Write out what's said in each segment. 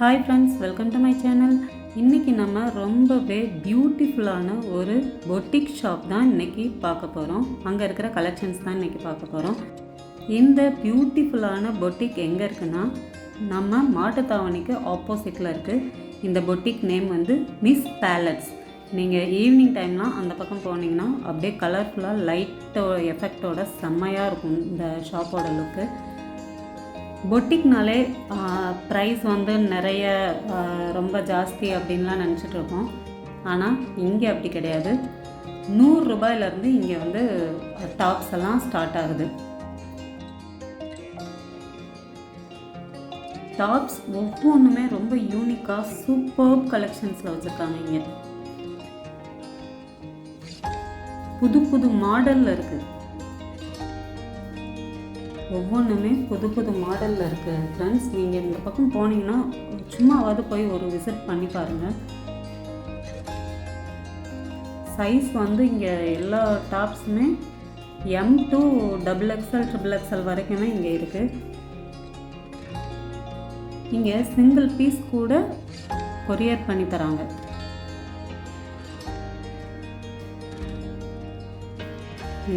Hi friends welcome to my channel இன்றைக்கி நம்ம ரொம்பவே பியூட்டிஃபுல்லான ஒரு பொட்டிக் ஷாப் தான் இன்றைக்கி பார்க்க போகிறோம் அங்கே இருக்கிற கலெக்ஷன்ஸ் தான் இன்றைக்கி பார்க்க போகிறோம் இந்த பியூட்டிஃபுல்லான பொட்டிக் எங்கே இருக்குன்னா நம்ம மாட்டுத்தாவணிக்கு ஆப்போசிட்டில் இருக்குது இந்த பொட்டிக் நேம் வந்து மிஸ் பேலட்ஸ் நீங்கள் ஈவினிங் டைம்லாம் அந்த பக்கம் போனீங்கன்னா அப்படியே கலர்ஃபுல்லாக லைட்டோ எஃபெக்டோட செம்மையாக இருக்கும் இந்த ஷாப்போட லுக்கு பொட்டிக்னாலே ப்ரைஸ் வந்து நிறைய ரொம்ப ஜாஸ்தி அப்படின்லாம் நினச்சிட்டு இருக்கோம் ஆனால் இங்கே அப்படி கிடையாது. நூறு ரூபாயிலேருந்து இங்கே வந்து டாப்ஸ் எல்லாம் ஸ்டார்ட் ஆகுது. டாப்ஸ் ஒவ்வொன்றுமே ரொம்ப யூனிக்காக சூப்பர் கலெக்ஷன்ஸில் வச்சுருக்காங்க இங்கே. புது புது மாடலில் இருக்குது ஒவ்வொன்றுமே புது புது மாடலில் இருக்குது ஃப்ரெண்ட்ஸ் நீங்கள் இந்த பக்கம் போனீங்கன்னா சும்மாவது போய் ஒரு விசிட் பண்ணி பாருங்கள் சைஸ் வந்து இங்கே எல்லா டாப்ஸுமே M to double XL triple XL வரைக்குமே இங்கே இருக்குது இங்கே சிங்கிள் பீஸ் கூட கொரியர் பண்ணி தராங்க.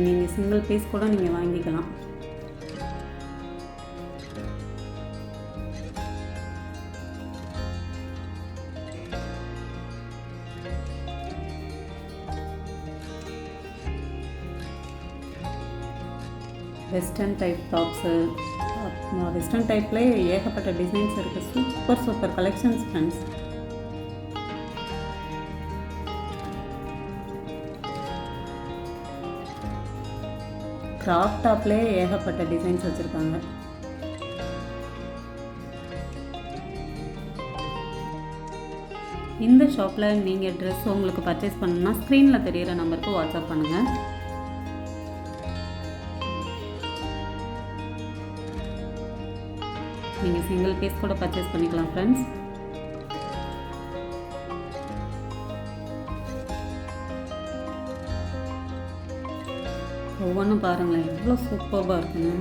நீங்கள் சிங்கிள் பீஸ் கூட நீங்கள் வாங்கிக்கலாம். வெஸ்டர்ன் டைப் டாப்ஸு வெஸ்டர்ன் டைப்லேயே ஏகப்பட்ட டிசைன்ஸ் இருக்குது super super collections friends crop டாப்லேயே ஏகப்பட்ட டிசைன்ஸ் வச்சுருக்காங்க. இந்த ஷாப்பில் நீங்கள் ட்ரெஸ் உங்களுக்கு பர்ச்சேஸ் பண்ணணுன்னா ஸ்க்ரீனில் தெரியிற நம்பருக்கு வாட்ஸ்அப் பண்ணுங்கள் நீங்கள் சிங்கிள் பீஸ் கூட பர்ச்சேஸ் பண்ணிக்கலாம் ஃப்ரெண்ட்ஸ் ஒவ்வொன்றும் பாருங்களேன் எவ்வளோ சூப்பராக இருக்குங்க.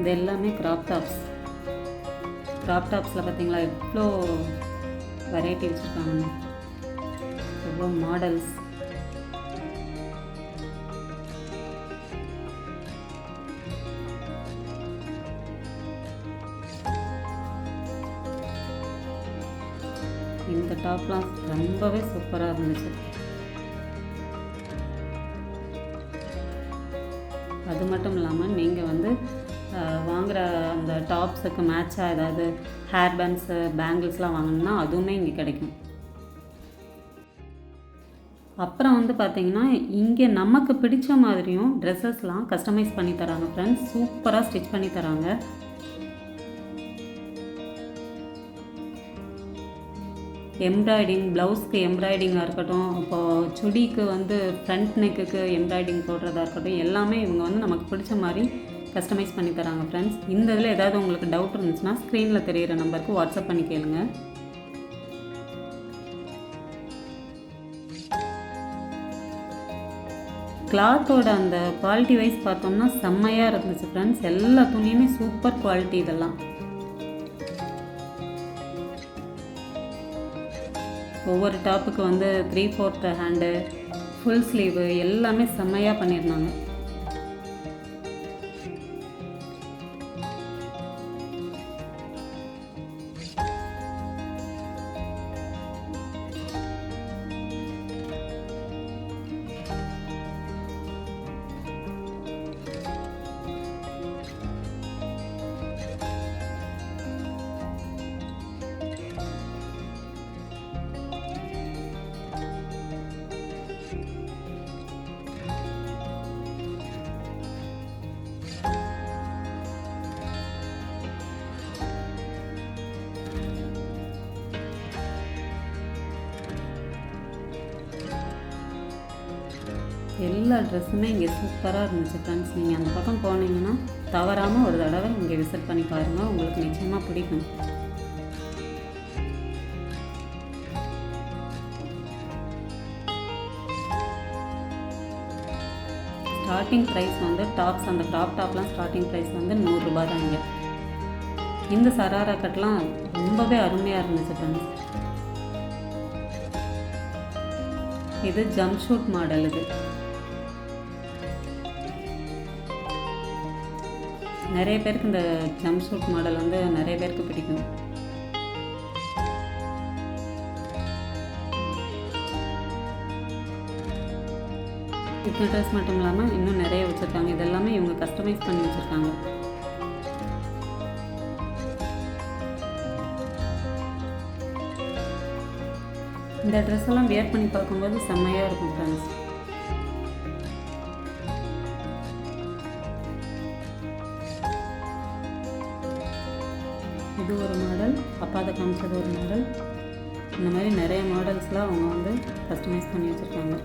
இது எல்லாமே கிராப் டாப்ஸ் டாப் டாப்ஸில் பார்த்தீங்களா எவ்வளோ வெரைட்டி வச்சுருக்காங்க எவ்வளோ மாடல்ஸ் இந்த டாப்லாம் ரொம்பவே சூப்பராக இருந்துச்சு. அது மட்டும் இல்லாமல் நீங்கள் வந்து வாங்குகிற அந்த டாப்ஸுக்கு மேட்சாக ஏதாவது ஹேர் பேண்ட்ஸு பேங்கிள்ஸ்லாம் வாங்கணும்னா அதுவுமே இங்கே கிடைக்கும். அப்புறம் வந்து பார்த்தீங்கன்னா இங்கே நமக்கு பிடிச்ச மாதிரியும் ட்ரெஸ்ஸஸ்லாம் கஸ்டமைஸ் பண்ணி தராங்க ஃப்ரெண்ட்ஸ் சூப்பராக ஸ்டிச் பண்ணி தராங்க. எம்ப்ராய்டிங் ப்ளவுஸ்க்கு எம்ப்ராய்டிங்காக இருக்கட்டும் இப்போது சுடிக்கு வந்து ஃப்ரண்ட் நெக்குக்கு எம்ப்ராய்டிங் போடுறதா இருக்கட்டும் எல்லாமே இவங்க வந்து நமக்கு பிடிச்ச மாதிரி கஸ்டமைஸ் பண்ணி தராங்க ஃப்ரெண்ட்ஸ் இந்த இதில் ஏதாவது உங்களுக்கு டவுட் இருந்துச்சுன்னா ஸ்க்ரீனில் தெரியிற நம்பருக்கு வாட்ஸ்அப் பண்ணி கேளுங்க. கிளாத்தோட அந்த குவாலிட்டி வைஸ் பார்த்தோம்னா செம்மையாக இருந்துச்சு ஃப்ரெண்ட்ஸ் எல்லா துணியுமே சூப்பர் குவாலிட்டி இதெல்லாம். ஒவ்வொரு டாப்புக்கு வந்து three fourth hand full sleeve எல்லாமே செம்மையாக பண்ணியிருந்தாங்க. எல்லா ட்ரெஸ்ஸுமே இங்கே சூப்பராக இருந்துச்சு ஃப்ரெண்ட்ஸ் நீங்கள் அந்த பக்கம் போனீங்கன்னா தவறாமல் ஒரு தடவை இங்கே விசிட் பண்ணி பாருங்கள் உங்களுக்கு நிச்சயமாக பிடிக்கும். ஸ்டார்டிங் ப்ரைஸ் வந்து டாப்ஸ் அந்த டாப் டாப்லாம் ஸ்டார்டிங் ப்ரைஸ் வந்து நூறுரூபா தான் இங்கே. இந்த சராரா கட்லாம் ரொம்பவே அருமையாக இருந்துச்சு ஃப்ரெண்ட்ஸ் இது ஜம்ப் ஷூட் மாடல் இது. நிறைய பேருக்கு இந்த ஜம்ப் சூட் மாடல் வந்து நிறைய பேருக்கு பிடிக்கும். இந்த ட்ரெஸ் மட்டும் இல்லாமல் இன்னும் நிறைய வச்சுருக்காங்க. இதெல்லாமே இவங்க கஸ்டமைஸ் பண்ணி வச்சுருக்காங்க. இந்த ட்ரெஸ் எல்லாம் வியர் பண்ணி பார்க்கும்போது செம்மையாக இருக்கும் ஃப்ரெண்ட்ஸ் அது ஒரு மாடல் அப்பா அதை காமிச்சது ஒரு மாடல் இந்த மாதிரி நிறைய மாடல்ஸ்லாம் அவங்க வந்து கஸ்டமைஸ் பண்ணி வச்சுருக்காங்க.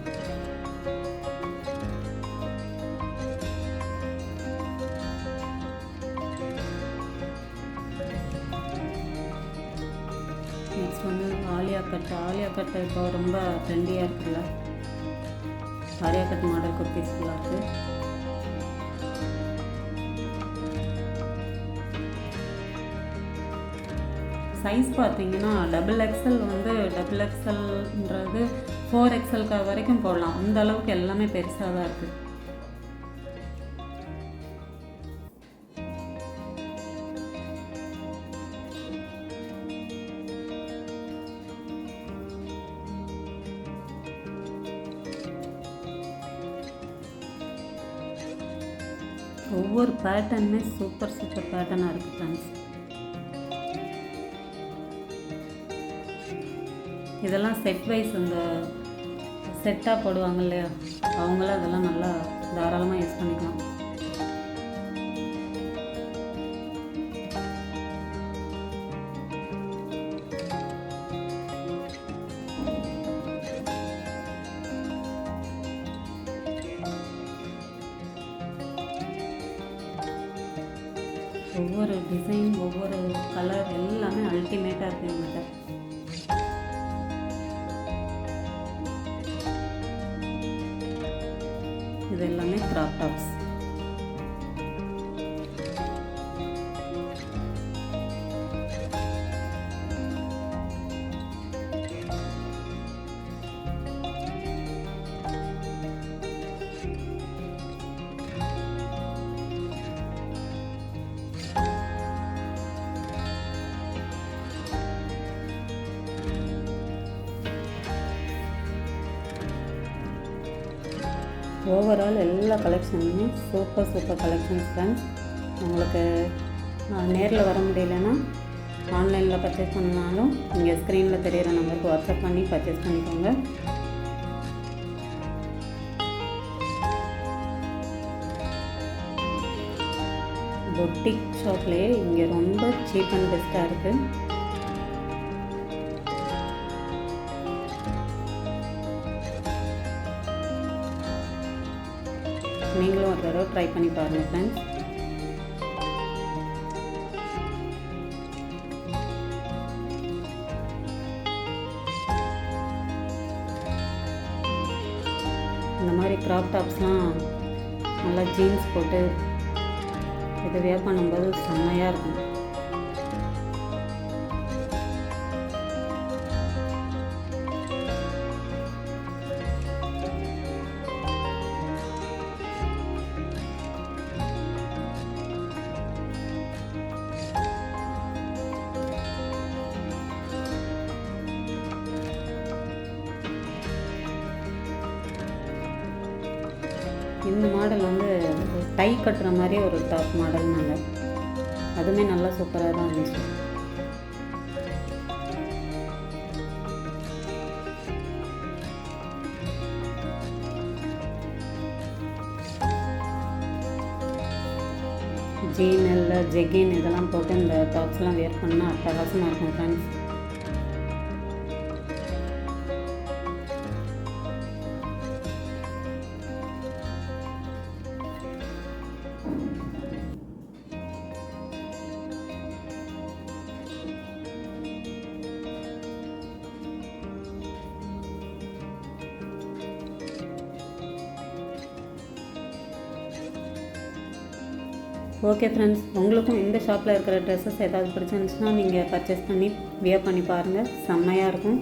நெக்ஸ்ட் வந்து ஆலியா கட் ஆலியா கட் இப்போ ரொம்ப ட்ரெண்டியாக இருக்குல்ல? ஆலியா கட் மாடல் குர்த்திஸ் இருக்குது சைஸ் பார்த்தீங்கன்னா டபுள் எக்ஸல் வந்து டபுள் எக்ஸல்ன்றது ஃபோர் எக்ஸல்க்கு வரைக்கும் போடலாம். அந்த அளவுக்கு எல்லாமே பெருசாக தான் இருக்குது ஒவ்வொரு பேட்டர்னுமே சூப்பர் சூப்பர் பேட்டர்னாக இருக்குது ஃப்ரெண்ட்ஸ் இதெல்லாம் செட் வைஸ் இந்த செட்டாக போடுவாங்க இல்லையா? அவங்களாம் அதெல்லாம் நல்லா தாராளமாக யூஸ் பண்ணிக்கலாம். ஒவ்வொரு டிசைன் ஒவ்வொரு கலர் எல்லாமே அல்டிமேட்டாக இருக்குது இவங்ககிட்ட இது எல்லாமே கிராப் டாப்ஸ் ஓவரால் எல்லா கலெக்ஷனுமே சூப்பர் சூப்பர் கலெக்ஷன்ஸ் ஃப்ரெண்ட்ஸ் உங்களுக்கு நேரில் வர முடியலன்னா ஆன்லைனில் பர்ச்சேஸ் பண்ணாலும் நீங்கள் ஸ்க்ரீனில் தெரியிற நம்பருக்கு வாட்ஸ்அப் பண்ணி பர்ச்சேஸ் பண்ணிக்கோங்க. பொட்டிக் ஷாப்லேயே இங்கே ரொம்ப சீப் அண்ட் பெஸ்ட்டாக இருக்குது நீங்களும் ஒரு தடவை ட்ரை பண்ணி பாருங்கள் ஃப்ரெண்ட்ஸ் இந்த மாதிரி க்ராப் டாப்ஸ்லாம் நல்லா ஜீன்ஸ் போட்டு இது பண்ணும்போது செம்மையாக இருக்கும். இந்த மாடல் வந்து டை கட்டுற மாதிரி ஒரு டாப் மாடல்னாங்க அதுவுமே நல்லா சூப்பராக தான் இருந்துச்சு. ஜீன் இல்லை ஜெகின் இதெல்லாம் போட்டு இந்த டாப்ஸ்லாம் வேர் பண்ணால் அட்டகாசமாக இருக்கும் ஃப்ரெண்ட்ஸ் ஓகே ஃப்ரெண்ட்ஸ் உங்களுக்கும் இந்த ஷாப்பில் இருக்கிற ட்ரெஸ்ஸஸ் ஏதாவது பிடிச்சிருந்துச்சுன்னா நீங்கள் பர்ச்சேஸ் பண்ணி வியர் பண்ணி பாருங்கள் செம்மையாக இருக்கும்.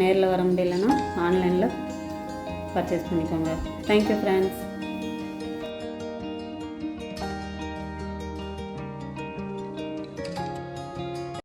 நேரில் வர முடியலன்னா ஆன்லைனில் பர்ச்சேஸ் பண்ணிக்கோங்க. Thank you friends